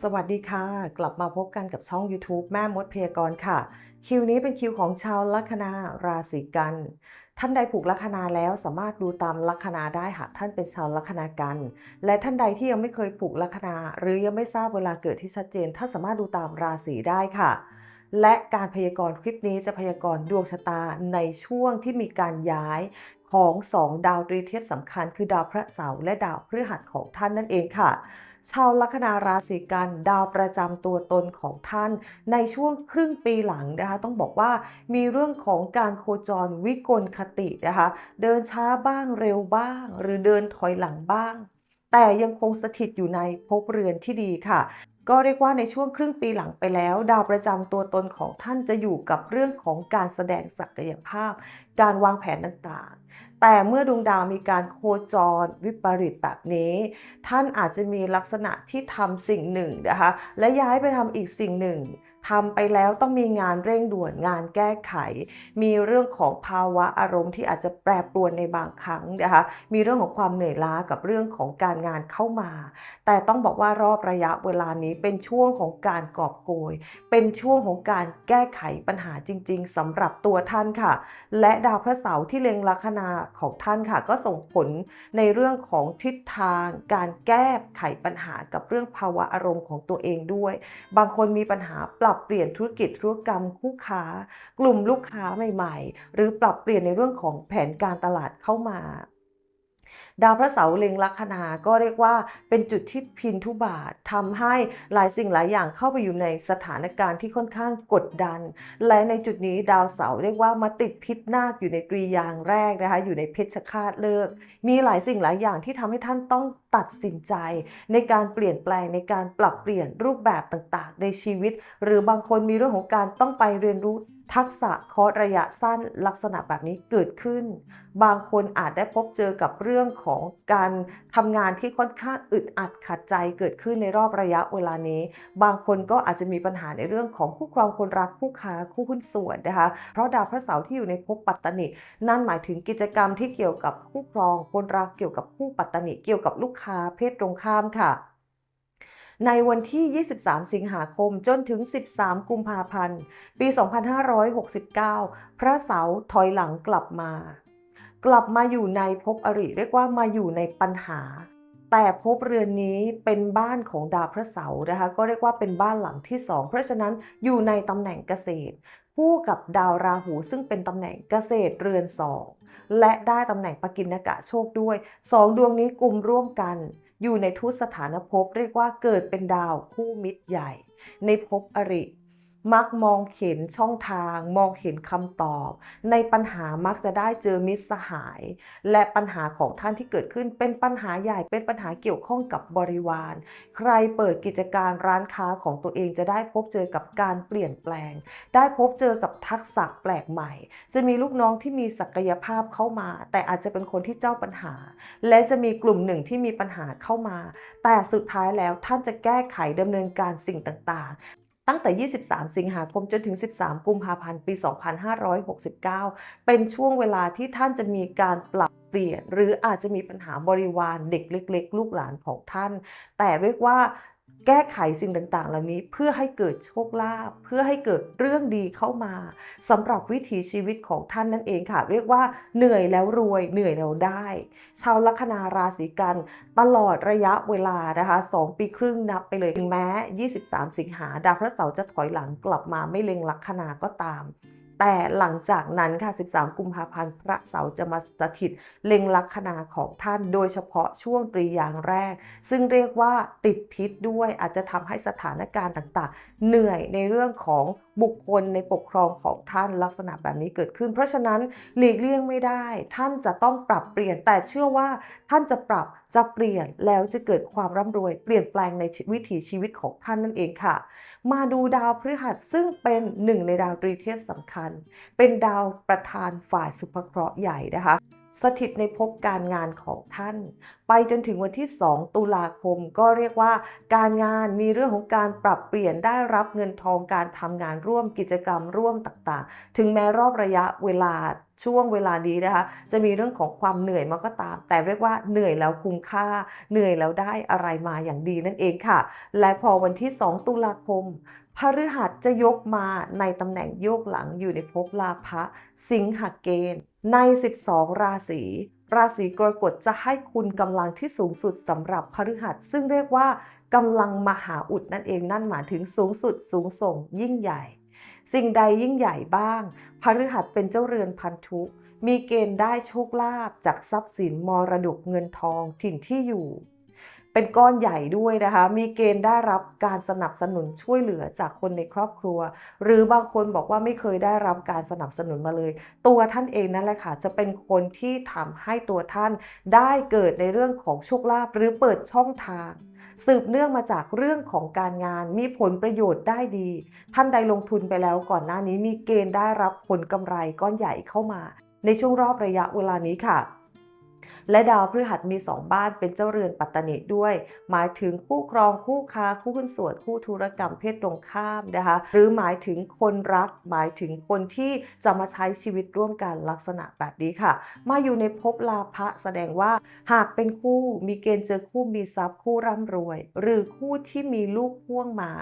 สวัสดีค่ะ กลับมาพบกันกับช่อง YouTube แม่มดพยากรณ์ค่ะ คิวนี้เป็นคิวของชาวลัคนาราศีกัน ท่านใดผูกลัคนาแล้วสามารถดูตามลัคนาได้หากท่านเป็นชาวลัคนากัน และท่านใดที่ยังไม่เคยผูกลัคนา หรือยังไม่ทราบเวลาเกิดที่ชัดเจนท่านสามารถดูตามราศีได้ค่ะ และการพยากรณ์คลิปนี้จะพยากรณ์ดวงชะตาในช่วงที่มีการย้ายของสองดาวตรีเทพสำคัญ คือดาวพระเสาร์และดาวพฤหัสของท่านนั่นเองค่ะ ชาวลัคนาราศีกันดาวประจำตัวตนของท่าน ในช่วงครึ่งปีหลังนะคะต้องบอกว่ามีเรื่องของการโคจรวิกลคตินะคะเดินช้าบ้างเร็วบ้าง หรือเดินถอยหลังบ้าง แต่ยังคงสถิตอยู่ในภพเรือนที่ดีค่ะก็เรียกว่าในช่วงครึ่งปีหลังไปแล้ว ดาวประจำตัวตนของท่านจะอยู่กับเรื่องของการแสดงศักยภาพ การวางแผนต่าง แต่เมื่อดวงดาวมีการโคจรวิปริตแบบนี้ ท่านอาจจะมีลักษณะที่ทำสิ่งหนึ่งนะคะ และย้ายไปทำอีกสิ่งหนึ่ง ทำไปแล้วต้องมีงานเร่งด่วนงานแก้ไข มีเรื่องของภาวะอารมณ์ที่อาจจะแปรปรวนในบางครั้งนะคะมีเรื่องของความเหนื่อยล้ากับเรื่องของการงานเข้ามา แต่ต้องบอกว่ารอบระยะเวลานี้เป็นช่วงของการกอบโกย เป็นช่วงของการแก้ไขปัญหาจริง ๆสำหรับตัวท่านค่ะ และดาวพระเสาร์ที่เล็งลัคนาของท่านค่ะ ก็ส่งผลในเรื่องของทิศทาง การแก้ไขปัญหากับเรื่องภาวะอารมณ์ของตัวเองด้วย บางคนมีปัญหาปรับเปลี่ยนธุรกิจธุรกรรมคู่ค้า กลุ่มลูกค้าใหม่ ๆ หรือปรับเปลี่ยนในเรื่องของแผนการตลาดเข้ามา ดาวพระเสาร์เล็งลัคนาก็เรียกว่าเป็นจุดที่พินทุบาททำให้หลายสิ่งหลายอย่างเข้าไปอยู่ในสถานการณ์ที่ค่อนข้างกดดัน และในจุดนี้ดาวเสาร์เรียกว่ามาติดพิษนาคอยู่ในตรียางแรกนะคะอยู่ในเพชฌฆาตเลิก มีหลายสิ่งหลายอย่างที่ทำให้ท่านต้องตัดสินใจในการเปลี่ยนแปลงในการปรับเปลี่ยนรูปแบบต่างๆ ในชีวิต หรือบางคนมีเรื่องของการต้องไปเรียนรู้ ทักษะคอร์สระยะสั้นลักษณะแบบนี้เกิดขึ้น บางคนอาจได้พบเจอกับเรื่องของการทำงานที่ค่อนข้างอึดอัดขัดใจเกิดขึ้นในรอบระยะเวลานี้ บางคนก็อาจจะมีปัญหาในเรื่องของคู่ครองคนรักคู่ค้าคู่หุ้นส่วนนะคะ เพราะดาวพระเสาร์ที่อยู่ในภพปัตตนินั่นหมายถึงกิจกรรมที่เกี่ยวกับคู่ครองคนรักเกี่ยวกับคู่ปัตตนิเกี่ยวกับลูกค้าเพศตรงข้ามค่ะ ในวันที่ 23 สิงหาคมจนถึง 13 กุมภาพันธ์ ปี 2569 พระเสาร์ถอยหลังกลับมา กลับมาอยู่ในภพอริเรียกว่ามาอยู่ในปัญหา แต่ภพเรือนนี้เป็นบ้านของดาวพระเสาร์นะคะ ก็เรียกว่าเป็นบ้านหลังที่ 2 เพราะฉะนั้นอยู่ในตำแหน่งเกษตร คู่กับดาวราหูซึ่งเป็นตำแหน่งเกษตรเรือน2และได้ตำแหน่งปกินกะโชคด้วย2ดวงนี้กลุ่มร่วมกัน อยู่ในทุตสถานภพเรียกว่าเกิดเป็นดาวคู่มิตรใหญ่ ในภพอริ มักมองเห็นช่องทาง มองเห็นคำตอบ ในปัญหามักจะได้เจอมิตรสหาย และปัญหาของท่านที่เกิดขึ้นเป็นปัญหาใหญ่เป็นปัญหาเกี่ยวข้องกับบริวาร ใครเปิดกิจการร้านค้าของตัวเองจะได้พบเจอกับการเปลี่ยนแปลง ได้พบเจอกับทักษะแปลกใหม่ จะมีลูกน้องที่มีศักยภาพเข้ามา แต่อาจจะเป็นคนที่เจ้าปัญหา และจะมีกลุ่มหนึ่งที่มีปัญหาเข้ามา แต่สุดท้ายแล้วท่านจะแก้ไขดำเนินการสิ่งต่างๆ ตั้งแต่ 23 สิงหาคมจนถึง 13 กุมภาพันธ์ ปี 2569 เป็นช่วงเวลาที่ท่านจะมีการปรับเปลี่ยน หรืออาจจะมีปัญหาบริวารเด็กเล็ก ๆ ลูกหลานของท่าน แต่เรียกว่า แก้ไขสิ่งต่างๆ เหล่านี้เพื่อให้เกิดโชคลาภเพื่อให้เกิดเรื่องดีเข้ามาสำหรับวิถีชีวิตของท่านนั่นเองค่ะ เรียกว่าเหนื่อยแล้วรวยเหนื่อยแล้วได้ ชาวลัคนาราศีกันตลอดระยะเวลานะคะ2ปีครึ่งนับไปเลยถึงแม้ 23 สิงหาดาวพระเสาร์จะถอยหลังกลับมาไม่เล็งลัคนาก็ตาม แต่หลังจากนั้นค่ะ 13 กุมภาพันธ์ พระเสาร์จะมาสถิตเล็งลัคนาของท่านโดยเฉพาะช่วงตรียางแรก ซึ่งเรียกว่าติดพิษด้วยอาจจะทำให้สถานการณ์ต่างๆ เหนื่อยในเรื่องของบุคคลในปกครองของท่านลักษณะแบบนี้เกิดขึ้น เพราะฉะนั้นหลีกเลี่ยงไม่ได้ ท่านจะต้องปรับเปลี่ยนแต่เชื่อว่าท่านจะปรับ จะเปลี่ยนแล้วจะเกิดความร่ำรวย เปลี่ยนแปลงในวิถีชีวิตของท่านนั่นเองค่ะ มาดูดาวพฤหัสซึ่งเป็นหนึ่งในดาวตรีเทพสำคัญ เป็นดาวประธานฝ่ายสุภเคราะห์ใหญ่นะคะ สถิตในภพการงานของท่าน ไปจนถึงวันที่ 2 ตุลาคมก็เรียกว่าการงานมีเรื่องของการปรับเปลี่ยนได้รับเงินทองการทำงานร่วมกิจกรรมร่วมต่างๆ ถึงแม้รอบระยะเวลาช่วงเวลานี้นะคะจะมีเรื่องของความเหนื่อยมาก็ตาม แต่เรียกว่าเหนื่อยแล้วคุ้มค่า เหนื่อยแล้วได้อะไรมาอย่างดีนั่นเองค่ะ และพอวันที่ 2 ตุลาคมพฤหัสจะยกมาในตำแหน่งโยกหลังอยู่ในภพลาภะสิงหเกณฑ์ ใน 12 ราศี ราศีกรกฎจะให้คุณกำลังที่สูงสุดสำหรับพฤหัส ซึ่งเรียกว่ากำลังมหาอุดนั่นเองนั่นหมายถึงสูงสุดสูงส่ง ยิ่งใหญ่ สิ่งใดยิ่งใหญ่บ้างพฤหัสเป็นเจ้าเรือนพันธุมีเกณฑ์ได้โชคลาภจากทรัพย์สินมรดกเงินทองถิ่นที่อยู่ เป็นก้อนใหญ่ด้วยนะคะ มีเกณฑ์ได้รับการสนับสนุนช่วยเหลือจากคนในครอบครัว หรือบางคนบอกว่าไม่เคยได้รับการสนับสนุนมาเลย ตัวท่านเองนั่นแหละค่ะ จะเป็นคนที่ทำให้ตัวท่านได้เกิดในเรื่องของโชคลาภหรือเปิดช่องทางสืบเนื่องมาจากเรื่องของการงานมีผลประโยชน์ได้ดี ท่านใดลงทุนไปแล้วก่อนหน้านี้มีเกณฑ์ได้รับผลกำไรก้อนใหญ่เข้ามา ในช่วงรอบระยะเวลานี้ค่ะ และดาวพฤหัสมี 2 บ้านเป็นเจ้าเรือนปัตตนิด้วย หมายถึงคู่ครองคู่ค้าคู่หุ้นส่วนคู่ธุรกรรมเพศตรงข้ามนะคะหรือหมายถึงคนรัก หมายถึงคนที่จะมาใช้ชีวิตร่วมกันลักษณะแบบนี้ค่ะ มาอยู่ในภพลาภะแสดงว่า หากเป็นคู่มีเกณฑ์เจอคู่มีทรัพย์คู่ร่ำรวย หรือคู่ที่มีลูกพ่วงมา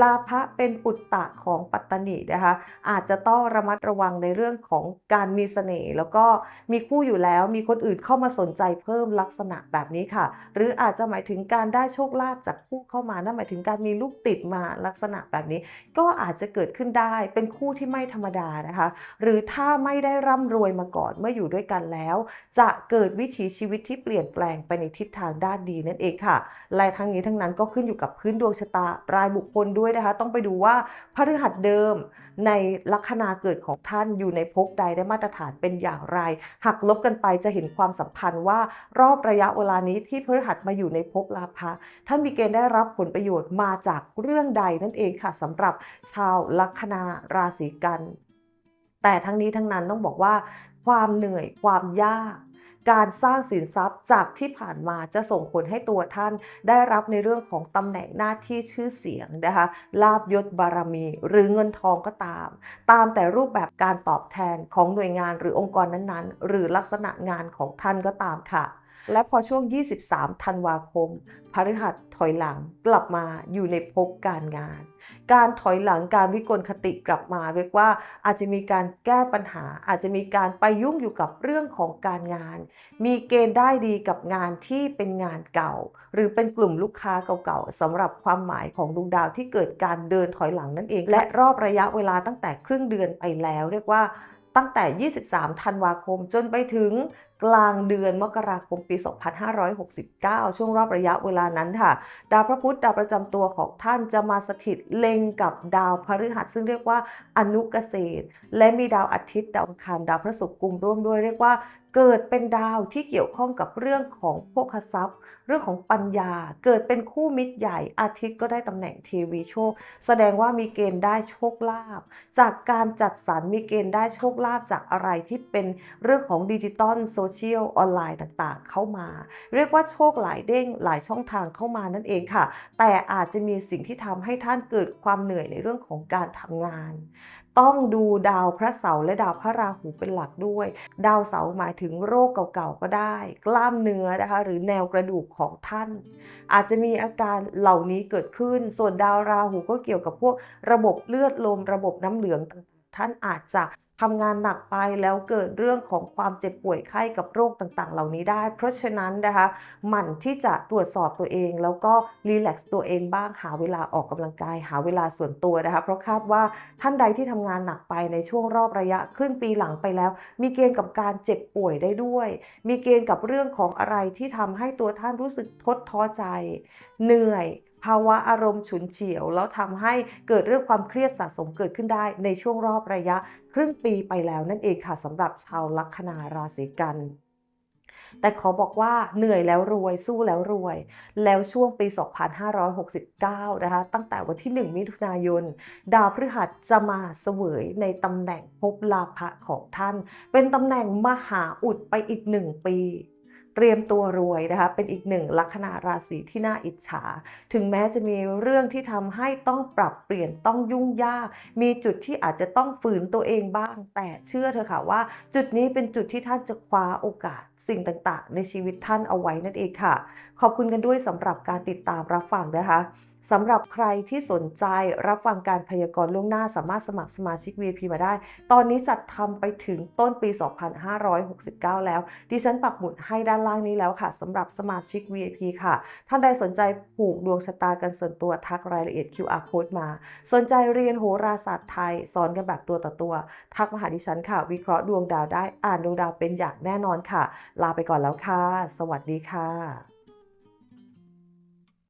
ลาภะเป็นปุตตะของปัตตนินะคะ อาจจะต้องระมัดระวังในเรื่องของการมีเสน่ห์แล้วก็มีคู่อยู่แล้วมีคนอื่นเข้ามาสนใจเพิ่มลักษณะแบบนี้ค่ะ หรืออาจจะหมายถึงการได้โชคลาภจากคู่เข้ามานั่นหมายถึงการมีลูกติดมาลักษณะแบบนี้ ก็อาจจะเกิดขึ้นได้เป็นคู่ที่ไม่ธรรมดานะคะ หรือถ้าไม่ได้ร่ำรวยมาก่อนเมื่ออยู่ด้วยกันแล้ว จะเกิดวิถีชีวิตที่เปลี่ยนแปลงไปในทิศทางด้านดีนั่นเองค่ะและทั้งนี้ทั้งนั้นก็ขึ้นอยู่กับพื้นดวงชะตารายบุคคลด้วยนะคะ ต้องไปดูว่าพฤหัสเดิม ในลัคนาเกิดของท่านอยู่ในภพใดได้มาตรฐานเป็นอย่างไร หักลบกันไปจะเห็นความสัมพันธ์ว่ารอบระยะเวลานี้ที่พฤหัสมาอยู่ในภพลาภะท่านมีเกณฑ์ได้รับผลประโยชน์มาจากเรื่องใดนั่นเองค่ะสำหรับชาวลัคนาราศีกัน แต่ทั้งนี้ทั้งนั้นต้องบอกว่า ความเหนื่อยความยาก การสร้างสินทรัพย์จากที่ผ่านมาจะส่งผลให้ตัวท่านได้รับในเรื่องของตำแหน่งหน้าที่ชื่อเสียงนะคะลาบยศบารมี หรือเงินทองก็ตาม ตามแต่รูปแบบการตอบแทนของหน่วยงานหรือองค์กรนั้นๆ หรือลักษณะงานของท่านก็ตามค่ะ และพอช่วง 23 ธันวาคมพฤหัสถอยหลังกลับมาอยู่ในภพการงาน การถอยหลังการวิกลคติกลับมา เรียกว่าอาจจะมีการแก้ปัญหา อาจจะมีการไปยุ่งอยู่กับเรื่องของการงาน มีเกณฑ์ได้ดีกับงานที่เป็นงานเก่า หรือเป็นกลุ่มลูกค้าเก่าๆสำหรับความหมายของดวงดาวที่เกิดการเดินถอยหลังนั่นเอง และรอบระยะเวลาตั้งแต่ครึ่งเดือนไปแล้ว เรียกว่า ตั้งแต่ 23 ธันวาคม จนไปถึงกลางเดือนมกราคมปี 2569 ช่วงรอบระยะเวลานั้นค่ะ ดาวพระพุธดาวประจำตัวของท่านจะมาสถิตเล็งกับดาวพฤหัสซึ่งเรียกว่าอนุเกษตร และมีดาวอาทิตย์ดาวอังคารดาวพระศุกร์กลุ่มร่วมด้วยเรียกว่า เกิดเป็นดาวที่เกี่ยวข้องกับเรื่องของโภคทรัพย์ เรื่องของปัญญา เกิดเป็นคู่มิตรใหญ่อาทิตย์ก็ได้ตำแหน่งเทวีโชค แสดงว่ามีเกณฑ์ได้โชคลาภจากการจัดสรรมีเกณฑ์ได้โชคลาภจากอะไรที่เป็นเรื่องของดิจิตอลโซเชียลออนไลน์ต่างๆ เข้ามา เรียกว่าโชคหลายเด้งหลายช่องทางเข้ามานั่นเองค่ะ แต่อาจจะมีสิ่งที่ทำให้ท่านเกิดความเหนื่อยในเรื่องของการทำงาน ต้องดูดาวพระเสาร์และดาวพระราหูเป็นหลักด้วย ดาวเสาร์หมายถึงโรคเก่าๆก็ได้ กล้ามเนื้อนะคะหรือแนวกระดูกของท่าน อาจจะมีอาการเหล่านี้เกิดขึ้น ส่วนดาวราหูก็เกี่ยวกับพวกระบบเลือดลม ระบบน้ำเหลืองต่างๆท่านอาจจะ ทำงานหนักไปแล้วเกิดเรื่องของความเจ็บป่วยไข้กับโรคต่างๆ เหล่านี้ได้ เพราะฉะนั้นนะคะหมั่นที่จะตรวจสอบตัวเอง แล้วก็รีแลกซ์ตัวเองบ้างหาเวลาออกกำลังกาย หาเวลาส่วนตัวนะคะเพราะคาดว่าท่านใดที่ทำงานหนักไปในช่วงรอบระยะครึ่งปีหลังไปแล้ว มีเกณฑ์กับการเจ็บป่วยได้ด้วย มีเกณฑ์กับเรื่องของอะไรที่ทำให้ตัวท่านรู้สึกทดท้อใจ เหนื่อย ภาวะอารมณ์ฉุนเฉียว แล้วทำให้เกิดเรื่องความเครียดสะสมเกิดขึ้นได้ในช่วงรอบระยะ ครึ่งปีไปแล้วนั่นเองค่ะสำหรับชาวลัคนาราศีกันแต่ขอบอกว่าเหนื่อยแล้วรวยสู้แล้วรวย แล้วช่วงปี 2569 นะคะตั้งแต่วันที่ 1 มิถุนายน ดาวพฤหัสจะมาเสวยในตำแหน่งภพลาภะของท่าน เป็นตำแหน่งมหาอุดไปอีกหนึ่งปี เตรียมตัวรวยนะคะเป็นอีกหนึ่งลัคนาราศีที่น่าอิจฉา ถึงแม้จะมีเรื่องที่ทำให้ต้องปรับเปลี่ยนต้องยุ่งยาก มีจุดที่อาจจะต้องฝืนตัวเองบ้าง แต่เชื่อเถอะค่ะว่า จุดนี้เป็นจุดที่ท่านจะคว้าโอกาสสิ่งต่างๆ ในชีวิตท่านเอาไว้นั่นเองค่ะ ขอบคุณกันด้วยสำหรับการติดตามรับฟังนะคะ สำหรับใครที่สนใจรับฟังการพยากรณ์ล่วงหน้าสามารถสมัครสมาชิก VIP มาได้ ตอนนี้จัดทำไปถึงต้นปี 2569 แล้ว ดิฉันปักหมุดให้ด้านล่างนี้แล้วค่ะสำหรับสมาชิก VIP ค่ะ ท่านใดสนใจผูกดวงชะตากันส่วนตัวทักรายละเอียด QR code มา สนใจเรียนโหราศาสตร์ไทย สอนกันแบบตัวต่อตัว ทักมาหาดิฉันค่ะ วิเคราะห์ดวงดาวได้อ่านดวงดาวเป็นอย่างแน่นอนค่ะ ลาไปก่อนแล้วค่ะ สวัสดีค่ะ